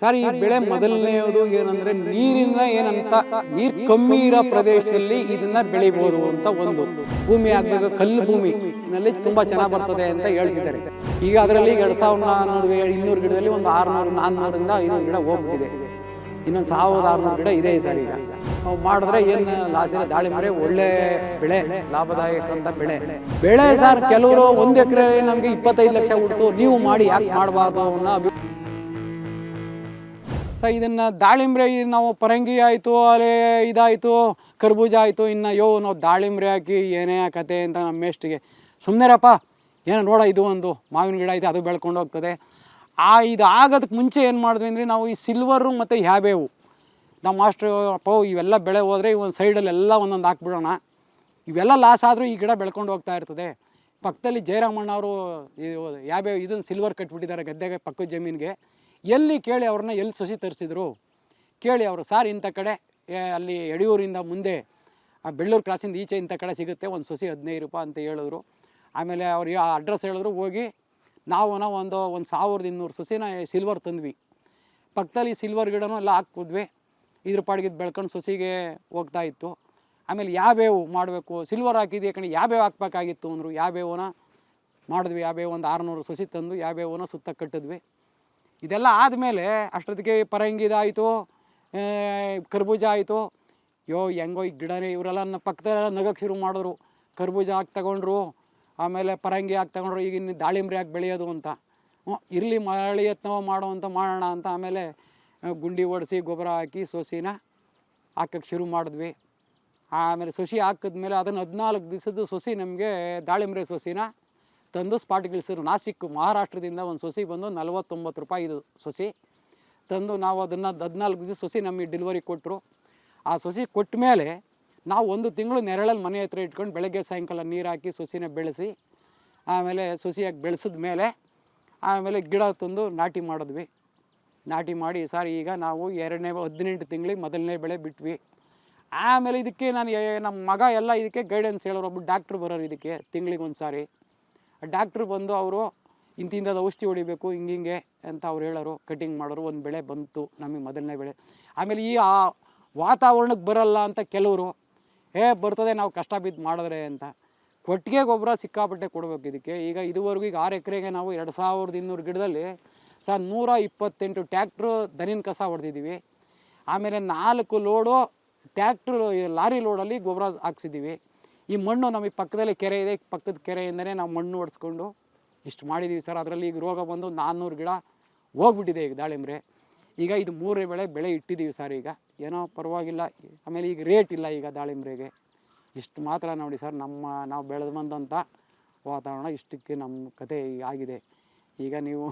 Sir ಈ ಬೆಳೆ ಮೊದಲನೆಯದು ಏನಂದ್ರೆ ನೀರಿನ ಏನಂತ ನೀರ್ ಕಮ್ಮಿ ಇರೋ ಪ್ರದೇಶದಲ್ಲಿ ಇದನ್ನ ಬೆಳಿಬಹುದು ಅಂತ ಒಂದು ಭೂಮಿ ಆಗ್ಬೇಕು ಕಲ್ಲು ಭೂಮಿ. ನಲ್ಲಿ ತುಂಬಾ ಚೆನ್ನಾಗಿ ಬರ್ತದೆ ಅಂತ ಹೇಳ್ತಿದ್ದಾರೆ. ಈಗ ಅದರಲ್ಲಿ ಎರಡ್ ಸಾವಿರದ ನಾನ್ನೂರು ಇನ್ನೂರು ಗಿಡದಲ್ಲಿ ಒಂದು ಆರ್ನೂರು ನಾನ್ನೂರಿಂದ ಐನೂರು ಗಿಡ ಹೋಗ್ಬಿಟ್ಟಿದೆ. ಇನ್ನೊಂದು ಸಾವಿರದ ಆರ್ನೂರು ಗಿಡ ಇದೆ ಸರ್ ಈಗ. ನಾವು ಮಾಡಿದ್ರೆ ಏನು ಲಾಸ್ ಇಲ್ಲ? ದಾಳಿಂಬರೆ ಒಳ್ಳೆ ಬೆಳೆ ಲಾಭದಾಯಕ ಅಂತ ಬೆಳೆ ಬೆಳೆ. ಸರ್ ಕೆಲವರು ಒಂದು ಎಕರೆ ನಮಗೆ ಇಪ್ಪತ್ತೈದು ಲಕ್ಷ ಹುಡ್ತು ನೀವು ಮಾಡಿ ಯಾಕೆ ಮಾಡಬಾರ್ದು ಅನ್ನೋ ಸೊ ಇದನ್ನ ದಾಳಿಂಬ್ರೆ ಈ ನಾವು ಪರಂಗಿ ಆಯಿತು ಅಲ್ಲೇ ಇದಾಯಿತು, ಕರ್ಬೂಜ ಆಯಿತು, ಇನ್ನು ಯೋ ನಾವು ದಾಳಿಂಬ್ರೆ ಹಾಕಿ ಏನೇ ಕತೆ ಅಂತ ನಮ್ಮ ಮೇಷ್ಟಿಗೆ ಸುಮ್ಮನೆರಪ್ಪ ಏನು ನೋಡ ಇದು ಒಂದು ಮಾವಿನ ಗಿಡ ಐತೆ ಅದು ಬೆಳ್ಕೊಂಡು ಹೋಗ್ತದೆ. ಆ ಇದು ಆಗೋದಕ್ಕೆ ಮುಂಚೆ ಏನು ಮಾಡಿದ್ವಿ ಅಂದರೆ ನಾವು ಈ ಸಿಲ್ವರು ಮತ್ತು ಹ್ಯಾಬೇವು ನಮ್ಮ ಮಾಸ್ಟ್ರು, ಅಪ್ಪ, ಇವೆಲ್ಲ ಬೆಳೆ ಹೋದರೆ ಒಂದು ಸೈಡಲ್ಲಿ ಎಲ್ಲ ಒಂದೊಂದು ಹಾಕ್ಬಿಡೋಣ. ಇವೆಲ್ಲ ಲಾಸ್ ಆದರೂ ಈ ಗಿಡ ಬೆಳ್ಕೊಂಡು ಹೋಗ್ತಾ ಇರ್ತದೆ. ಪಕ್ಕದಲ್ಲಿ ಜಯರಾಮಣ್ಣವರು ಯಾವ್ಯಾವ ಇದನ್ನು ಸಿಲ್ವರ್ ಕಟ್ಬಿಟ್ಟಿದ್ದಾರೆ ಗದ್ದೆಗೆ, ಪಕ್ಕದ ಜಮೀನಿಗೆ. ಎಲ್ಲಿ ಕೇಳಿ ಅವ್ರನ್ನ, ಎಲ್ಲಿ ಸಸಿ ತರಿಸಿದ್ರು? ಕೇಳಿ ಅವರು, ಸಾರ್, ಇಂಥ ಕಡೆ ಅಲ್ಲಿ ಯಡಿಯೂರಿಂದ ಮುಂದೆ, ಆ ಬೆಳ್ಳೂರು ಕ್ರಾಸಿಂದ ಈಚೆ ಇಂಥ ಕಡೆ ಸಿಗುತ್ತೆ, ಒಂದು ಸಸಿ ಹದಿನೈದು ರೂಪಾಯಿ ಅಂತ ಹೇಳಿದ್ರು. ಆಮೇಲೆ ಅವ್ರು ಆ ಅಡ್ರೆಸ್ ಹೇಳಿದ್ರು, ಹೋಗಿ ನಾವು ನಾವು ಒಂದು ಒಂದು ಸಾವಿರದ ಇನ್ನೂರು ಸಸಿನ ಸಿಲ್ವರ್ ತಂದ್ವಿ. ಪಕ್ಕದಲ್ಲಿ ಸಿಲ್ವರ್ ಗಿಡನೂ ಎಲ್ಲ ಹಾಕಿದ್ವಿ ಇದ್ರ ಪಾಡಿಗೆ ಇದ್ ಬೆಳ್ಕೊಂಡು ಸೊಸಿಗೆ ಹೋಗ್ತಾ ಇತ್ತು. ಆಮೇಲೆ ಯಾವ್ಯಾವು ಮಾಡಬೇಕು? ಸಿಲ್ವರ್ ಹಾಕಿದ್ವಿ ಯಾಕಂದ್ರೆ ಯಾವ್ಯಾವ ಹಾಕ್ಬೇಕಾಗಿತ್ತು ಅಂದರು? ಯಾವ್ಯಾವನ ಮಾಡಿದ್ವಿ. ಯಾವ್ಯಾವ ಒಂದು ಆರುನೂರು ಸಸಿ ತಂದು ಯಾವ್ಯಾವನ ಸುತ್ತ ಕಟ್ಟಿದ್ವಿ. ಇದೆಲ್ಲ ಆದಮೇಲೆ ಅಷ್ಟೊತ್ತಿಗೆ ಪರಂಗಿದಾಯಿತು ಕರ್ಬೂಜ ಆಯಿತು. ಯೋ, ಹೆಂಗೋ ಈ ಗಿಡನೇ ಇವರೆಲ್ಲ ನನ್ನ ಪಕ್ಕದ ನಗಕ್ಕೆ ಶುರು ಮಾಡಿದ್ರು. ಕರ್ಬೂಜ ಹಾಕಿ ತಗೊಂಡ್ರು, ಆಮೇಲೆ ಪರಂಗಿ ಹಾಕಿ ತಗೊಂಡ್ರು, ಈಗ ಇನ್ನು ದಾಳಿಂಬ್ರೆ ಹಾಕಿ ಬೆಳೆಯೋದು ಅಂತ. ಹ್ಞೂ ಇರಲಿ ಮಳೆ ಯತ್ನ ಮಾಡೋ ಅಂತ ಮಾಡೋಣ ಅಂತ ಆಮೇಲೆ ಗುಂಡಿ ಓಡಿಸಿ ಗೊಬ್ಬರ ಹಾಕಿ ಸೊಸಿನ ಹಾಕಕ್ಕೆ ಶುರು ಮಾಡಿದ್ವಿ. ಆಮೇಲೆ ಸೊಸಿ ಹಾಕಿದ್ಮೇಲೆ ಅದನ್ನು ಹದಿನಾಲ್ಕು ದಿವಸದ ಸೊಸಿ ನಮಗೆ ದಾಳಿಂಬ್ರೆ ಸೊಸಿನ ತಂದು ಸ್ಪಾಟ್ಗೆ ಇಳಿಸಿದ್ರು ನಾಸಿಕ್ ಮಹಾರಾಷ್ಟ್ರದಿಂದ ಒಂದು ಸೊಸಿ ಬಂದು ನಲವತ್ತೊಂಬತ್ತು ರೂಪಾಯಿ ಇದು ಸೊಸಿ. ತಂದು ನಾವು ಅದನ್ನು ಹದಿನಾಲ್ಕು ದಿವಸ ಸೊಸಿ ನಮಗೆ ಡೆಲಿವರಿ ಕೊಟ್ಟರು ಆ ಸೊಸಿ ಕೊಟ್ಟ ಮೇಲೆ ನಾವು ಒಂದು ತಿಂಗಳು ನೆರಳಲ್ಲಿ ಮನೆ ಹತ್ರ ಇಟ್ಕೊಂಡು ಬೆಳಗ್ಗೆ ಸಾಯಂಕಾಲ ನೀರು ಹಾಕಿ ಸೊಸಿನ ಬೆಳೆಸಿ, ಆಮೇಲೆ ಸೊಸಿಯಾಗಿ ಬೆಳೆಸಿದ ಮೇಲೆ, ಆಮೇಲೆ ಗಿಡ ತಂದು ನಾಟಿ ಮಾಡಿದ್ವಿ. ನಾಟಿ ಮಾಡಿ, ಸರ್, ಈಗ ನಾವು ಎರಡನೇ, ಹದಿನೆಂಟು ತಿಂಗಳಿಗೆ ಮೊದಲನೇ ಬೆಳೆ ಬಿಟ್ವಿ. ಆಮೇಲೆ ಇದಕ್ಕೆ ನಾನು, ನಮ್ಮ ಮಗ ಎಲ್ಲ ಇದಕ್ಕೆ ಗೈಡೆನ್ಸ್ ಹೇಳೋರು ಒಬ್ಬ ಡಾಕ್ಟ್ರ್ ಬರೋರು ಇದಕ್ಕೆ ತಿಂಗಳಿಗೆ ಒಂದು ಸಾರಿ ಡಾಕ್ಟ್ರು ಬಂದು ಅವರು ಇಂತಿಂಥದ್ದು ಔಷಧಿ ಹೊಡಿಬೇಕು ಹಿಂಗಿಂಗೆ ಅಂತ ಅವ್ರು ಹೇಳೋರು. ಕಟಿಂಗ್ ಮಾಡೋರು ಒಂದು ಬೆಳೆ ಬಂತು, ನಮಗೆ ಮೊದಲನೇ ಬೆಳೆ. ಆಮೇಲೆ ಈ ಆ ವಾತಾವರಣಕ್ಕೆ ಬರಲ್ಲ ಅಂತ ಕೆಲವರು, ಏ, ಬರ್ತದೆ, ನಾವು ಕಷ್ಟ ಬಿದ್ದು ಮಾಡಿದ್ರೆ ಅಂತ. ಕೊಟ್ಟಿಗೆ ಗೊಬ್ಬರ ಸಿಕ್ಕಾಪಟ್ಟೆ ಕೊಡಬೇಕು ಇದಕ್ಕೆ. ಈಗ ಇದುವರೆಗೂ ಈಗ ಆರು ಎಕರೆಗೆ ನಾವು ಎರಡು ಸಾವಿರದ ಇನ್ನೂರು ಗಿಡದಲ್ಲಿ ಸರ್ ನೂರ ಇಪ್ಪತ್ತೆಂಟು ಟ್ಯಾಕ್ಟ್ರು ದನಿನ ಕಸ ಹೊಡೆದಿದ್ದೀವಿ. ಆಮೇಲೆ ನಾಲ್ಕು ಲೋಡು ಟ್ಯಾಕ್ಟ್ರು ಲಾರಿ ಲೋಡಲ್ಲಿ ಗೊಬ್ಬರ ಹಾಕ್ಸಿದ್ದೀವಿ. ಈ ಮಣ್ಣು ನಮಗೆ ಪಕ್ಕದಲ್ಲಿ ಕೆರೆ ಇದೆ, ಪಕ್ಕದ ಕೆರೆಯಿಂದನೇ ನಾವು ಮಣ್ಣು ಹೊಡೆಸ್ಕೊಂಡು ಇಷ್ಟು ಮಾಡಿದ್ದೀವಿ ಸರ್. ಅದರಲ್ಲಿ ಈಗ ರೋಗ ಬಂದು ನಾನ್ನೂರು ಗಿಡ ಹೋಗ್ಬಿಟ್ಟಿದೆ ಈಗ ದಾಳಿಂಬ್ರೆ. ಈಗ ಇದು ಮೂರನೇ ಬೆಳೆ ಬೆಳೆ ಇಟ್ಟಿದ್ದೀವಿ ಸರ್ ಈಗ. ಏನೋ ಪರವಾಗಿಲ್ಲ. ಆಮೇಲೆ ಈಗ ರೇಟ್ ಇಲ್ಲ ಈಗ ದಾಳಿಂಬ್ರೆಗೆ. ಇಷ್ಟು ಮಾತ್ರ ನೋಡಿ ಸರ್, ನಮ್ಮ ನಾವು ಬೆಳೆದು ಬಂದಂಥ ವಾತಾವರಣ ಇಷ್ಟಕ್ಕೆ ನಮ್ಮ ಕತೆ ಆಗಿದೆ. ಈಗ ನೀವು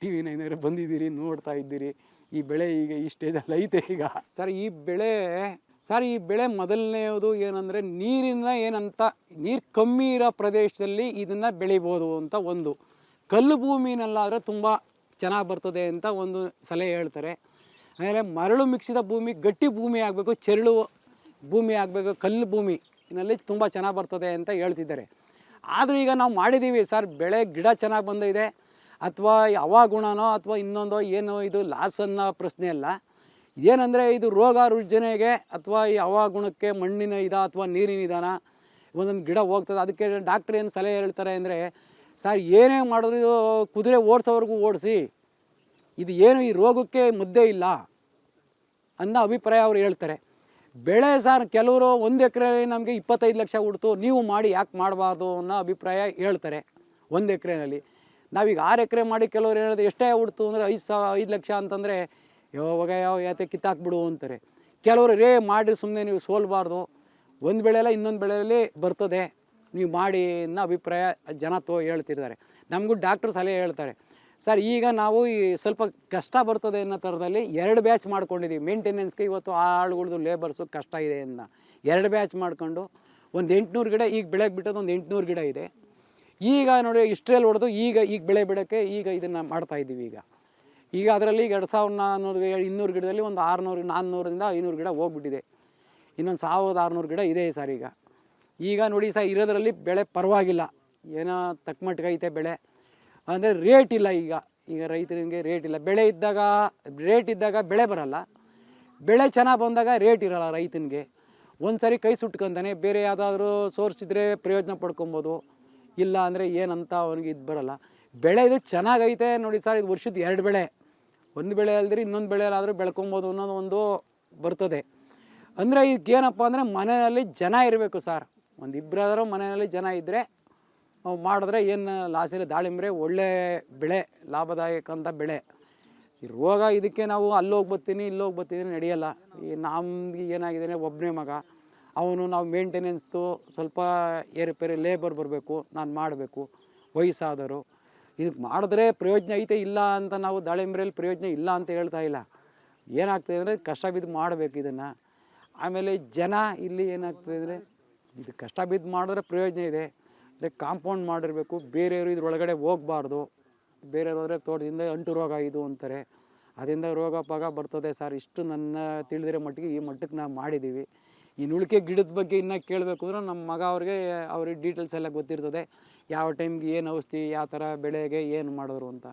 ಟಿ ವಿ ಏನಾದ್ರು ಬಂದಿದ್ದೀರಿ, ನೋಡ್ತಾ ಇದ್ದೀರಿ. ಈ ಬೆಳೆ ಈಗ ಈ ಸ್ಟೇಜಲ್ಲಿ ಐತೆ ಈಗ. ಸರ್, ಈ ಬೆಳೆ ಸರ್, ಈ ಬೆಳೆ ಮೊದಲನೆಯದು ಏನಂದರೆ ನೀರಿನ ಏನಂತ, ನೀರು ಕಮ್ಮಿ ಇರೋ ಪ್ರದೇಶದಲ್ಲಿ ಇದನ್ನು ಬೆಳಿಬೋದು ಅಂತ ಒಂದು. ಕಲ್ಲು ಭೂಮಿನಲ್ಲಾದರೆ ತುಂಬ ಚೆನ್ನಾಗಿ ಬರ್ತದೆ ಅಂತ ಒಂದು ಸಲಹೆ ಹೇಳ್ತಾರೆ. ಆಮೇಲೆ ಮರಳು ಮಿಕ್ಸಿದ ಭೂಮಿ, ಗಟ್ಟಿ ಭೂಮಿ ಆಗಬೇಕು, ಚೆರಳು ಭೂಮಿ ಆಗಬೇಕು, ಕಲ್ಲು ಭೂಮಿ ನಲ್ಲಿ ತುಂಬ ಚೆನ್ನಾಗಿ ಬರ್ತದೆ ಅಂತ ಹೇಳ್ತಿದ್ದಾರೆ. ಆದರೂ ಈಗ ನಾವು ಮಾಡಿದ್ದೀವಿ ಸರ್ ಬೆಳೆ ಗಿಡ ಚೆನ್ನಾಗಿ ಬಂದಿದೆ, ಅಥವಾ ಹವಾಗುಣನೋ ಅಥವಾ ಇನ್ನೊಂದೋ ಏನೋ ಇದು ಲಾಸ್ ಅನ್ನೋ ಪ್ರಶ್ನೆ ಅಲ್ಲ. ಏನಂದರೆ ಇದು ರೋಗ ರುಜಿನೆಗೆ ಅಥವಾ ಈ ಹವಾಗುಣಕ್ಕೆ ಮಣ್ಣಿನ ಇದ ಅಥವಾ ನೀರಿನ ಇದಾನ, ಒಂದೊಂದು ಗಿಡ ಹೋಗ್ತದೆ. ಅದಕ್ಕೆ ಡಾಕ್ಟ್ರ್ ಏನು ಸಲಹೆ ಹೇಳ್ತಾರೆ ಅಂದರೆ, ಸರ್, ಏನೇ ಮಾಡಿದ್ರು ಕುದುರೆ ಓಡಿಸೋವರೆಗೂ ಓಡಿಸಿ. ಇದು ಏನು ಈ ರೋಗಕ್ಕೆ ಮುದ್ದೆ ಇಲ್ಲ ಅನ್ನೋ ಅಭಿಪ್ರಾಯ ಅವ್ರು ಹೇಳ್ತಾರೆ. ಬೆಳೆ ಸರ್, ಕೆಲವರು ಒಂದು ಎಕರೆ ನಮಗೆ ಇಪ್ಪತ್ತೈದು ಲಕ್ಷ ಹುಡ್ತು ನೀವು ಮಾಡಿ ಯಾಕೆ ಮಾಡಬಾರ್ದು ಅನ್ನೋ ಅಭಿಪ್ರಾಯ ಹೇಳ್ತಾರೆ ಒಂದು ಎಕರೆನಲ್ಲಿ. ನಾವೀಗ ಆರು ಎಕರೆ ಮಾಡಿ ಕೆಲವರು ಹೇಳಿದ್ರೆ ಎಷ್ಟೇ ಹುಡ್ತು ಅಂದರೆ ಐದು ಸಾವಿರ ಐದು ಲಕ್ಷ ಅಂತಂದರೆ ಯಾವಾಗ ಯಾವ ಯಾತೆ ಕಿತ್ತಾಕ್ಬಿಡು ಅಂತಾರೆ. ಕೆಲವರು, ರೇ ಮಾಡಿ ಸುಮ್ಮನೆ ನೀವು ಸೋಲ್ಬಾರ್ದು. ಒಂದು ಬೆಳೆಯಲ್ಲ ಇನ್ನೊಂದು ಬೆಳೆಯಲ್ಲಿ ಬರ್ತದೆ. ನೀವು ಮಾಡಿ ಅನ್ನೋ ಅಭಿಪ್ರಾಯ ಜನ ತೋ ಹೇಳ್ತಿರ್ತಾರೆ. ನಮಗೂ ಡಾಕ್ಟ್ರು ಸಲಹೆ ಹೇಳ್ತಾರೆ. ಸರ್, ಈಗ ನಾವು ಈ ಸ್ವಲ್ಪ ಕಷ್ಟ ಬರ್ತದೆ ಅನ್ನೋ ಥರದಲ್ಲಿ ಎರಡು ಬ್ಯಾಚ್ ಮಾಡ್ಕೊಂಡಿದ್ದೀವಿ ಮೇಂಟೆನೆನ್ಸ್ಗೆ ಇವತ್ತು ಆಳುಗಳ್ದು ಲೇಬರ್ಸು ಕಷ್ಟ ಇದೆ ಅಂತ. ಎರಡು ಬ್ಯಾಚ್ ಮಾಡ್ಕೊಂಡು ಒಂದು ಎಂಟುನೂರು ಗಿಡ, ಈಗ ಬೆಳೆಗೆ ಬಿಟ್ಟದ್ದು ಒಂದು ಎಂಟುನೂರು ಗಿಡ ಇದೆ. ಈಗ ನೋಡಿ, ಇಷ್ಟರಲ್ಲಿ ಹೊಡೆದು ಈಗ ಈಗ ಬೆಳೆ ಬಿಡೋಕ್ಕೆ ಈಗ ಇದನ್ನು ಮಾಡ್ತಾಯಿದ್ದೀವಿ ಈಗ. ಈಗ ಅದರಲ್ಲಿ ಎರಡು ಸಾವಿರದ ನಾನ್ನೂರು ಇನ್ನೂರು ಗಿಡದಲ್ಲಿ ಒಂದು ಆರುನೂರು, ನಾನ್ನೂರರಿಂದ ಐನೂರು ಗಿಡ ಹೋಗ್ಬಿಟ್ಟಿದೆ. ಇನ್ನೊಂದು ಸಾವಿರದ ಆರುನೂರು ಗಿಡ ಇದೆ ಸರ್ ಈಗ. ಈಗ ನೋಡಿ ಸರ್ ಇರೋದ್ರಲ್ಲಿ ಬೆಳೆ ಪರವಾಗಿಲ್ಲ. ಏನೋ ತಕ್ಕ ಮಟ್ಟಿಗೆ ಐತೆ ಬೆಳೆ. ಅಂದರೆ ರೇಟ್ ಇಲ್ಲ ಈಗ. ಈಗ ರೈತರಿಗೆ ರೇಟ್ ಇಲ್ಲ. ಬೆಳೆ ಇದ್ದಾಗ ರೇಟ್ ಇದ್ದಾಗ ಬೆಳೆ ಬರಲ್ಲ. ಬೆಳೆ ಚೆನ್ನಾಗಿ ಬಂದಾಗ ರೇಟ್ ಇರಲ್ಲ ರೈತನಿಗೆ. ಒಂದು ಸಾರಿ ಕೈ ಸುಟ್ಕೊಂತಾನೆ, ಬೇರೆ ಯಾವುದಾದ್ರೂ ಸೋರ್ಸ್ ಇದ್ದರೆ ಪ್ರಯೋಜನ ಪಡ್ಕೊಬೋದು. ಇಲ್ಲ ಅಂದರೆ ಏನಂತ ಅವನಿಗೆ ಇದು ಬರಲ್ಲ. ಬೆಳೆ ಇದು ಚೆನ್ನಾಗೈತೆ. ನೋಡಿ ಸರ್ ಇದು ವರ್ಷದ ಎರಡು ಬೆಳೆ. ಒಂದು ಬೆಳೆ ಅಲ್ಲದ್ರೆ ಇನ್ನೊಂದು ಬೆಳೆ ಆದರೂ ಬೆಳ್ಕೊಬೋದು ಅನ್ನೋದು ಒಂದು ಬರ್ತದೆ. ಅಂದರೆ ಇದಕ್ಕೇನಪ್ಪ ಅಂದರೆ ಮನೆಯಲ್ಲಿ ಜನ ಇರಬೇಕು ಸರ್. ಒಂದು ಇಬ್ಬರಾದರೂ ಮನೆಯಲ್ಲಿ ಜನ ಇದ್ದರೆ ಮಾಡಿದ್ರೆ ಏನು ಲಾಸ್ ಇಲ್ಲ ದಾಳಿಂಬ್ರೆ ಒಳ್ಳೆ ಬೆಳೆ, ಲಾಭದಾಯಕ ಅಂತ ಬೆಳೆ. ಈ ರೋಗ ಇದಕ್ಕೆ ನಾವು ಅಲ್ಲಿ ಹೋಗಿ ಬರ್ತೀನಿ, ಇಲ್ಲಿ ಹೋಗಿ ಬರ್ತೀನಿ ನಡೆಯಲ್ಲ. ಈ ನಮ್ಗೆ ಏನಾಗಿದೆ ಒಬ್ಬನೇ ಮಗ, ಅವನು ನಾವು ಮೇಂಟೆನೆನ್ಸ್ದು ಸ್ವಲ್ಪ ಏರುಪೇರು ಲೇಬರ್ ಬರಬೇಕು, ನಾನು ಮಾಡಬೇಕು. ವಯಸ್ಸಾದವರು. ಇದಕ್ಕೆ ಮಾಡಿದ್ರೆ ಪ್ರಯೋಜನ ಐತೆ, ಇಲ್ಲ ಅಂತ ನಾವು ದಾಳಿಂಬ್ರೆಯಲ್ಲಿ ಪ್ರಯೋಜನ ಇಲ್ಲ ಅಂತ ಹೇಳ್ತಾ ಇಲ್ಲ. ಏನಾಗ್ತದೆ ಅಂದರೆ ಕಷ್ಟ ಬಿದ್ದು ಮಾಡಬೇಕು ಇದನ್ನು. ಆಮೇಲೆ ಜನ ಇಲ್ಲಿ ಏನಾಗ್ತದೆ ಅಂದರೆ ಇದು ಕಷ್ಟ ಬಿದ್ದು ಮಾಡಿದ್ರೆ ಪ್ರಯೋಜನ ಇದೆ. ಅಂದರೆ ಕಾಂಪೌಂಡ್ ಮಾಡಿರಬೇಕು, ಬೇರೆಯವರು ಇದ್ರೊಳಗಡೆ ಹೋಗಬಾರ್ದು. ಬೇರೆಯವ್ರು ಹೋದರೆ ತೋಟದಿಂದ ಅಂಟು ರೋಗ ಇದು ಅಂತಾರೆ. ಅದರಿಂದ ರೋಗ ಪಾಗ ಬರ್ತದೆ ಸರ್. ಇಷ್ಟು ನನ್ನ ತಿಳಿದಿರೋ ಮಟ್ಟಿಗೆ ಈ ಮಟ್ಟಕ್ಕೆ ನಾವು ಮಾಡಿದ್ದೀವಿ. ಇನ್ನು ಉಳಿಕೆ ಗಿಡದ ಬಗ್ಗೆ ಇನ್ನೂ ಕೇಳಬೇಕು ಅಂದ್ರೆ ನಮ್ಮ ಮಗ ಅವ್ರಿಗೆ ಅವ್ರಿಗೆ ಡೀಟೇಲ್ಸ್ ಎಲ್ಲ ಗೊತ್ತಿರ್ತದೆ. ಯಾವ ಟೈಮ್ಗೆ ಏನು ಔಷಧಿ, ಯಾವ ಥರ ಬೆಳೆಗೆ ಏನು ಮಾಡಿದ್ರು ಅಂತ.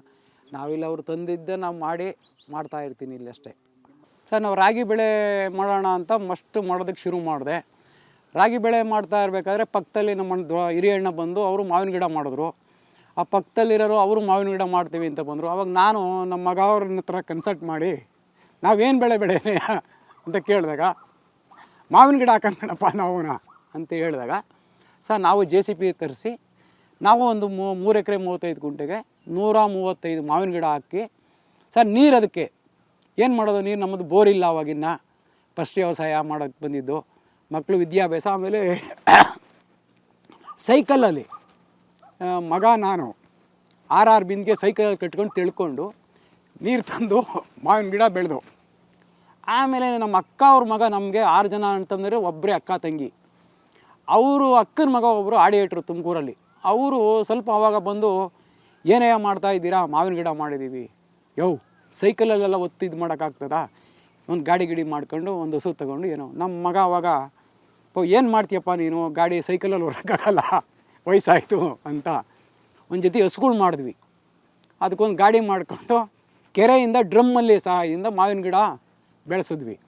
ನಾವಿಲ್ಲ ಅವ್ರು ತಂದಿದ್ದ ನಾವು ಮಾಡಿ, ಮಾಡ್ತಾ ಇರ್ತೀನಿ ಇಲ್ಲಷ್ಟೇ ಸರ್, ನಾವು ರಾಗಿ ಬೆಳೆ ಮಾಡೋಣ ಅಂತ ಮಸ್ಟ್ ಮಾಡೋದಕ್ಕೆ ಶುರು ಮಾಡಿದೆ. ರಾಗಿ ಬೆಳೆ ಮಾಡ್ತಾ ಇರಬೇಕಾದ್ರೆ ಪಕ್ಕದಲ್ಲಿ ನಮ್ಮ ಹಿರಿಯಣ್ಣ ಬಂದು ಅವರು ಮಾವಿನ ಗಿಡ ಮಾಡಿದ್ರು. ಆ ಪಕ್ಕದಲ್ಲಿರೋರು ಅವರು ಮಾವಿನ ಗಿಡ ಮಾಡ್ತೀವಿ ಅಂತ ಬಂದರು. ಅವಾಗ ನಾನು ನಮ್ಮ ಮಗ ಅವ್ರನ್ನ ಹತ್ರ ಕನ್ಸಲ್ಟ್ ಮಾಡಿ ನಾವೇನು ಬೆಳೆ ಬೆಳೆಯ ಅಂತ ಕೇಳಿದಾಗ ಮಾವಿನ ಗಿಡ ಹಾಕೋಣಪ್ಪ ಅಂತ ಹೇಳಿದಾಗ, ಸರ್ ನಾವು ಜೆ ಸಿ ಪಿ ತರಿಸಿ, ನಾವು ಒಂದು ಮೂರು ಎಕರೆ ಮೂವತ್ತೈದು ಗುಂಟೆಗೆ ನೂರ ಮೂವತ್ತೈದು ಮಾವಿನ ಗಿಡ ಹಾಕಿ, ಸರ್ ನೀರು ಅದಕ್ಕೆ, ಏನು ಮಾಡೋದು ನೀರು ನಮ್ಮದು ಬೋರ್ ಇಲ್ಲ ಫಸ್ಟ್ ವ್ಯವಸಾಯ ಮಾಡೋಕ್ಕೆ ಬಂದಿದ್ದು ಮಕ್ಕಳು ವಿದ್ಯಾಭ್ಯಾಸ ಆಮೇಲೆ ಸೈಕಲಲ್ಲಿ ಮಗ ನಾನು ಆರ್ ಆರ್ ಬಿಂದಿಗೆ ಸೈಕಲ್ ಕಟ್ಕೊಂಡು ತಿಳ್ಕೊಂಡು ನೀರು ತಂದು ಮಾವಿನ ಗಿಡ ಬೆಳೆದು ಆಮೇಲೆ ನಮ್ಮ ಅಕ್ಕ ಅವ್ರ ಮಗ ನಮಗೆ ಆರು ಜನ ಅಂತಂದರೆ ಒಬ್ಬರೇ ಅಕ್ಕ, ತಂಗಿ. ಅವರು ಅಕ್ಕನ ಮಗ ಒಬ್ಬರು ಆಡಿಯೇಟ್ರು ತುಮಕೂರಲ್ಲಿ. ಅವರು ಸ್ವಲ್ಪ ಅವಾಗ ಬಂದು, ಏನೇ ಮಾಡ್ತಾ ಇದ್ದೀರಾ? ಮಾವಿನ ಗಿಡ ಮಾಡಿದ್ದೀವಿ. ಯೋ, ಸೈಕಲಲ್ಲೆಲ್ಲ ಇದು ಮಾಡೋಕ್ಕಾಗ್ತದಾ? ಒಂದು ಗಾಡಿ ಗಿಡಿ ಮಾಡ್ಕೊಂಡು, ಒಂದು ಹಸು ತಗೊಂಡು ಏನೋ. ನಮ್ಮ ಮಗ ಅವಾಗ ಏನು ಮಾಡ್ತೀಯಪ್ಪ ನೀನು? ಗಾಡಿ ಸೈಕಲಲ್ಲಿ ಹೊರಕ್ಕಾಗಲ್ಲ ವಯಸ್ಸಾಯಿತು ಅಂತ. ಒಂದು ಜೊತೆ ಹಸುಗಳು ಮಾಡಿದ್ವಿ. ಅದಕ್ಕೊಂದು ಗಾಡಿ ಮಾಡಿಕೊಂಡು, ಕೆರೆಯಿಂದ ಡ್ರಮ್ಮಲ್ಲಿ ಸಹಾಯದಿಂದ ಮಾವಿನ ಗಿಡ ಬೆಳೆಸಿದ್ವಿ.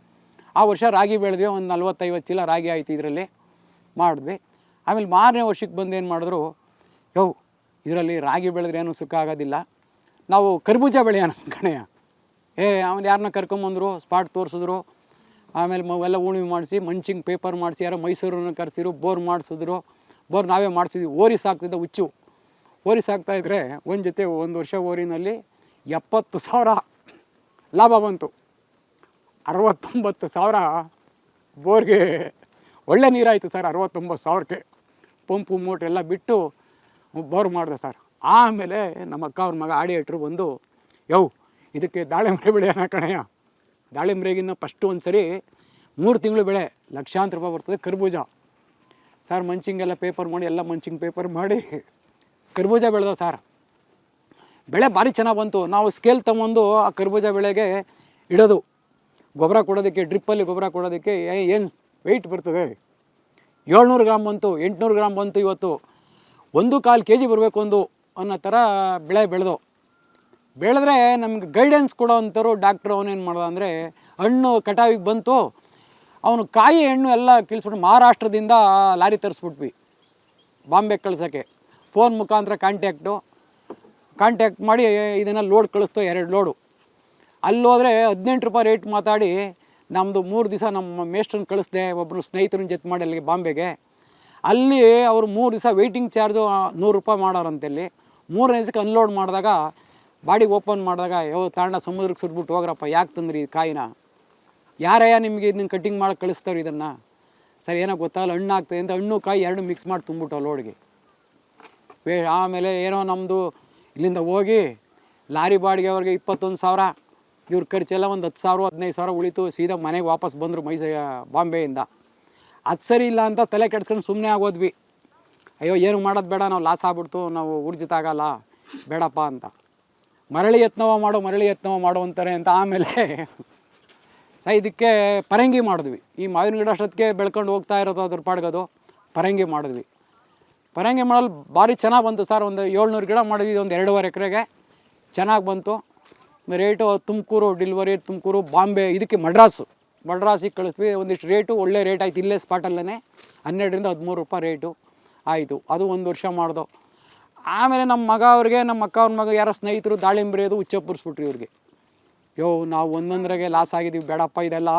ಆ ವರ್ಷ ರಾಗಿ ಬೆಳೆದ್ವಿ, ಒಂದು ನಲ್ವತ್ತೈವತ್ತು ಚೀಲ ರಾಗಿ ಆಯ್ತು ಇದರಲ್ಲಿ ಮಾಡಿದ್ವಿ. ಆಮೇಲೆ ಮಾರನೇ ವರ್ಷಕ್ಕೆ ಬಂದು ಏನು ಮಾಡಿದ್ರು, ಯೋ, ಇದರಲ್ಲಿ ರಾಗಿ ಬೆಳೆದ್ರೆ ಏನೂ ಸುಖ ಆಗೋದಿಲ್ಲ. ನಾವು ಕರ್ಬೂಜ ಬೆಳೆಯೋಣ ಕಣೆಯ ಏ ಆಮೇಲೆ ಯಾರನ್ನ ಕರ್ಕೊಂಬಂದರು ಸ್ಪಾಟ್ ತೋರಿಸಿದ್ರು. ಆಮೇಲೆ ಮ, ಎಲ್ಲ ಉಣಿಮೆ ಮಾಡಿಸಿ ಮಂಚಿಂಗ್ ಪೇಪರ್ ಮಾಡಿಸಿ, ಯಾರೋ ಮೈಸೂರನ್ನು ಕರೆಸಿರು ಬೋರ್ ಮಾಡಿಸಿದ್ರು. ಬೋರ್ ನಾವೇ ಮಾಡಿಸಿದ್ವಿ. ಓರಿ ಸಾಕ್ತಿದ್ದ ಹುಚ್ಚು. ಓರಿ ಸಾಕ್ತಾಯಿದ್ರೆ ಒಂದು ಜೊತೆ ಒಂದು ವರ್ಷ ಓರಿನಲ್ಲಿ ಎಪ್ಪತ್ತು ಸಾವಿರ ಲಾಭ ಬಂತು. ಅರವತ್ತೊಂಬತ್ತು ಸಾವಿರ ಬೋರ್ಗೆ ಒಳ್ಳೆ ನೀರಾಯಿತು ಸರ್, ಅರವತ್ತೊಂಬತ್ತು ಸಾವಿರಕ್ಕೆ. ಪಂಪು, ಮೋಟ್ರ್ ಎಲ್ಲ ಬಿಟ್ಟು ಬೋರ್ ಮಾಡಿದೆ ಸರ್. ಆಮೇಲೆ ನಮ್ಮ ಅಕ್ಕ ಅವ್ರ ಮಗ, ಆಡಿಯೇಟ್ರು ಬಂದು, ಯೋ, ಇದಕ್ಕೆ ದಾಳಿಂಬೆ ಬೆಳೆಯೋಣ ಕಣಯ್ಯ. ದಾಳಿಂಬ್ರೆಗಿನ್ನ ಫಸ್ಟು ಒಂದು ಸರಿ ಮೂರು ತಿಂಗಳು ಬೆಳೆ, ಲಕ್ಷಾಂತರ ರೂಪಾಯಿ ಬರ್ತದೆ ಕರ್ಬೂಜ. ಸರ್, ಮಂಚಿಂಗೆಲ್ಲ ಪೇಪರ್ ಮಾಡಿ, ಎಲ್ಲ ಮಂಚಿಂಗ್ ಪೇಪರ್ ಮಾಡಿ ಕರ್ಬೂಜ ಬೆಳೆದ ಸರ್. ಬೆಳೆ ಭಾರಿ ಚೆನ್ನಾಗಿ ಬಂತು. ನಾವು ಸ್ಕೇಲ್ ತಗೊಂಡು ಆ ಕರ್ಬೂಜ ಬೆಳೆಗೆ ಇಡೋದು. ಗೊಬ್ಬರ ಕೊಡೋದಕ್ಕೆ ಡ್ರಿಪ್ಪಲ್ಲಿ ಗೊಬ್ಬರ ಕೊಡೋದಕ್ಕೆ ಏನು ವೆಯ್ಟ್ ಬರ್ತದೆ? ಏಳ್ನೂರು ಗ್ರಾಮ್ ಬಂತು, ಎಂಟುನೂರು ಗ್ರಾಮ್ ಬಂತು ಇವತ್ತು. ಒಂದು ಕಾಲು ಕೆ ಜಿ ಬರಬೇಕು ಒಂದು ಅನ್ನೋ ಥರ ಬೆಳೆ ಬೆಳೆದು. ಬೆಳೆದ್ರೆ ನಮ್ಗೆ ಗೈಡೆನ್ಸ್ ಕೊಡೋ ಅಂಥವ್ರು ಡಾಕ್ಟ್ರು ಅವನೇನು ಮಾಡ್ದ ಅಂದರೆ, ಹಣ್ಣು ಕಟಾವಿಗೆ ಬಂತು, ಅವನು ಕಾಯಿ ಹಣ್ಣು ಎಲ್ಲ ಕಳಿಸ್ಬಿಟ್ಟು ಮಹಾರಾಷ್ಟ್ರದಿಂದ ಲಾರಿ ತರಿಸ್ಬಿಟ್ವಿ. ಬಾಂಬೆ ಕಳ್ಸೋಕ್ಕೆ. ಫೋನ್ ಮುಖಾಂತರ ಕಾಂಟ್ಯಾಕ್ಟು ಕಾಂಟ್ಯಾಕ್ಟ್ ಮಾಡಿ ಇದನ್ನು ಲೋಡ್ ಕಳಿಸ್ತೋ, ಎರಡು ಲೋಡು ಅಲ್ಲಿ ಹೋದರೆ ಹದಿನೆಂಟು ರೂಪಾಯಿ ರೇಟ್ ಮಾತಾಡಿ ನಮ್ಮದು ಮೂರು ದಿವಸ ನಮ್ಮ ಮೇಸ್ಟ್ರನ್ನ ಕಳಿಸ್ದೆ ಒಬ್ಬರು ಸ್ನೇಹಿತರನ್ನ ಜೊತೆ ಮಾಡಿ ಅಲ್ಲಿಗೆ ಬಾಂಬೆಗೆ. ಅಲ್ಲಿ ಅವರು ಮೂರು ದಿವಸ ವೆಯ್ಟಿಂಗ್ ಚಾರ್ಜು ನೂರು ರೂಪಾಯಿ ಮಾಡೋರಂತಲ್ಲಿ ಮೂರನೇ ದಿವಸಕ್ಕೆ ಅನ್ಲೋಡ್ ಮಾಡಿದಾಗ ಬಾಡಿ ಓಪನ್ ಮಾಡಿದಾಗ, ಯೋ, ತಾಂಡ ಸಮುದ್ರಕ್ಕೆ ಸುಟ್ಬಿಟ್ಟು ಹೋಗ್ರಪ್ಪ, ಯಾಕೆ ತಂದ್ರಿ ಈ ಕಾಯಿನ? ಯಾರಯ್ಯ ನಿಮಗೆ ಇದನ್ನ ಕಟ್ಟಿಂಗ್ ಮಾಡಿ ಕಳಿಸ್ತಾರೆ ಇದನ್ನು? ಸರ್, ಏನೋ ಗೊತ್ತಾಗಲ್ಲ ಹಣ್ಣು ಆಗ್ತದೆ ಅಂತ ಹಣ್ಣು ಕಾಯಿ ಎರಡು ಮಿಕ್ಸ್ ಮಾಡಿ ತುಂಬಿಟ್ಟು ಲೋಡ್ಗೆ ವೇ, ಆಮೇಲೆ ಏನೋ ನಮ್ಮದು ಇಲ್ಲಿಂದ ಹೋಗಿ ಲಾರಿ ಬಾಡಿಗೆ ಅವ್ರಿಗೆ ಇಪ್ಪತ್ತೊಂದು ಸಾವಿರ. ಇವ್ರ ಖರ್ಚೆಲ್ಲ ಒಂದು ಹತ್ತು ಸಾವಿರ, ಹದಿನೈದು ಸಾವಿರ ಉಳಿತು, ಸೀದಾ ಮನೆಗೆ ವಾಪಸ್ ಬಂದರು ಮೈಸ ಬಾಂಬೆಯಿಂದ. ಅದು ಸರಿ ಇಲ್ಲ ಅಂತ ತಲೆ ಕೆಡ್ಸ್ಕೊಂಡು ಸುಮ್ಮನೆ ಆಗೋದ್ವಿ. ಅಯ್ಯೋ, ಏನು ಮಾಡೋದು ಬೇಡ, ನಾವು ಲಾಸ್ ಆಗ್ಬಿಡ್ತು, ನಾವು ಊರ್ಜಿತಾಗಲ್ಲ ಬೇಡಪ್ಪ ಅಂತ. ಮರಳಿ ಯತ್ನವ ಮಾಡೋ, ಮರಳಿ ಯತ್ನವ ಮಾಡೋ ಅಂತಾರೆ ಅಂತ ಆಮೇಲೆ ಸ, ಇದಕ್ಕೆ ಪರಂಗಿ ಮಾಡಿದ್ವಿ. ಈ ಮಾವಿನ ಗಿಡ ಅಷ್ಟೊತ್ತಿಗೆ ಬೆಳ್ಕೊಂಡು ಹೋಗ್ತಾ ಇರೋದು ಅದ್ರ ಪಾಡ್ಗೋದು. ಪರಂಗಿ ಮಾಡಿದ್ವಿ. ಪರಂಗಿ ಮಾಡಲು ಭಾರಿ ಚೆನ್ನಾಗಿ ಬಂತು ಸರ್. ಒಂದು ಏಳ್ನೂರು ಗಿಡ ಮಾಡಿದ್ವಿ, ಒಂದು ಎರಡೂವರೆ ಎಕರೆಗೆ. ಚೆನ್ನಾಗಿ ಬಂತು. ರೇಟು ತುಮಕೂರು ಡಿಲ್ವರಿ, ತುಮಕೂರು ಬಾಂಬೆ, ಇದಕ್ಕೆ ಮಡ್ರಾಸು. ಮಡ್ರಾಸಿಗೆ ಕಳಿಸ್ತೀವಿ, ಒಂದಿಷ್ಟು ರೇಟು, ಒಳ್ಳೆ ರೇಟ್ ಆಯ್ತು. ಇಲ್ಲೇ ಸ್ಪಾಟಲ್ಲೇ ಹನ್ನೆರಡರಿಂದ ಹದಿಮೂರು ರೂಪಾಯಿ ರೇಟು ಆಯಿತು. ಅದು ಒಂದು ವರ್ಷ ಮಾಡ್ದು. ಆಮೇಲೆ ನಮ್ಮ ಮಗ ಅವ್ರಿಗೆ, ನಮ್ಮ ಅಕ್ಕ ಅವ್ರ ಮಗ, ಯಾರೋ ಸ್ನೇಹಿತರು ದಾಳಿಂಬ್ರಿ ಅದು ಹುಚ್ಚಪ್ಪುರ್ಸ್ಬಿಟ್ರು ಇವ್ರಿಗೆ. ಯೋ, ನಾವು ಒಂದೊಂದ್ರಾಗೆ ಲಾಸ್ ಆಗಿದ್ದೀವಿ ಬೇಡಪ್ಪ, ಇದೆಲ್ಲ.